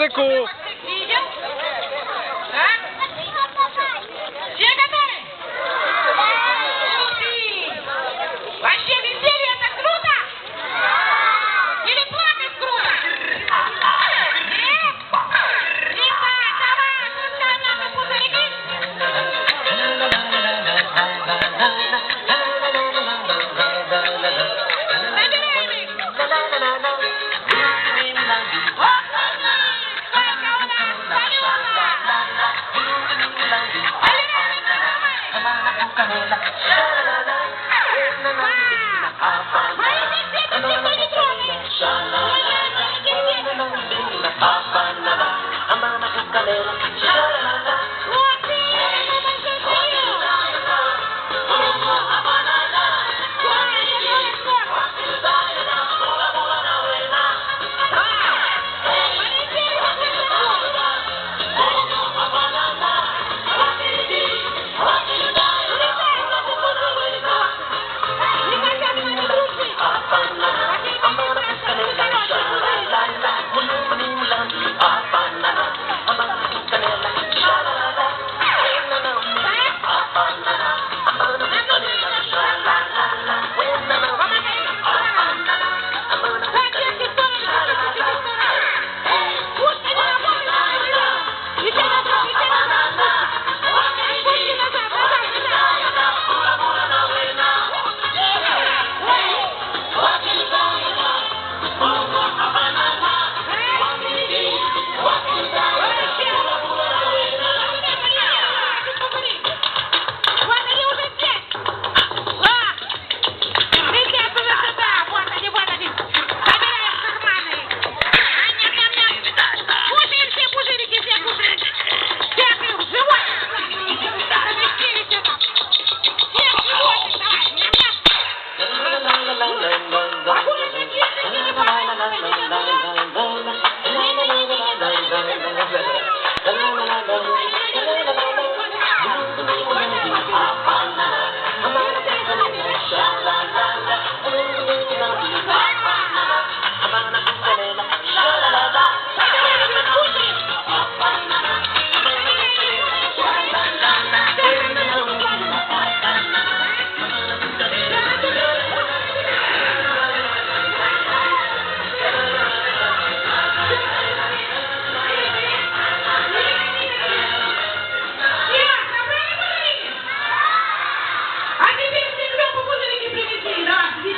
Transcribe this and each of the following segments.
языку. na na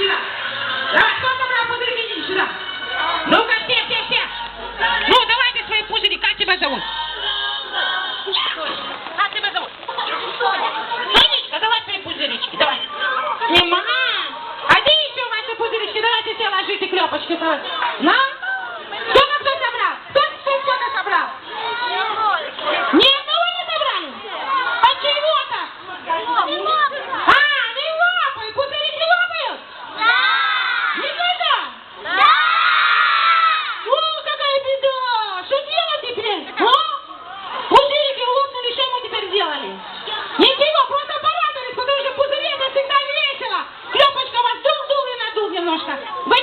сюда. Давай, кто там работает подверни сюда. Ну-ка, все, все, все. Ну, давайте свои пузыри, как тебя зовут? gosta. Vem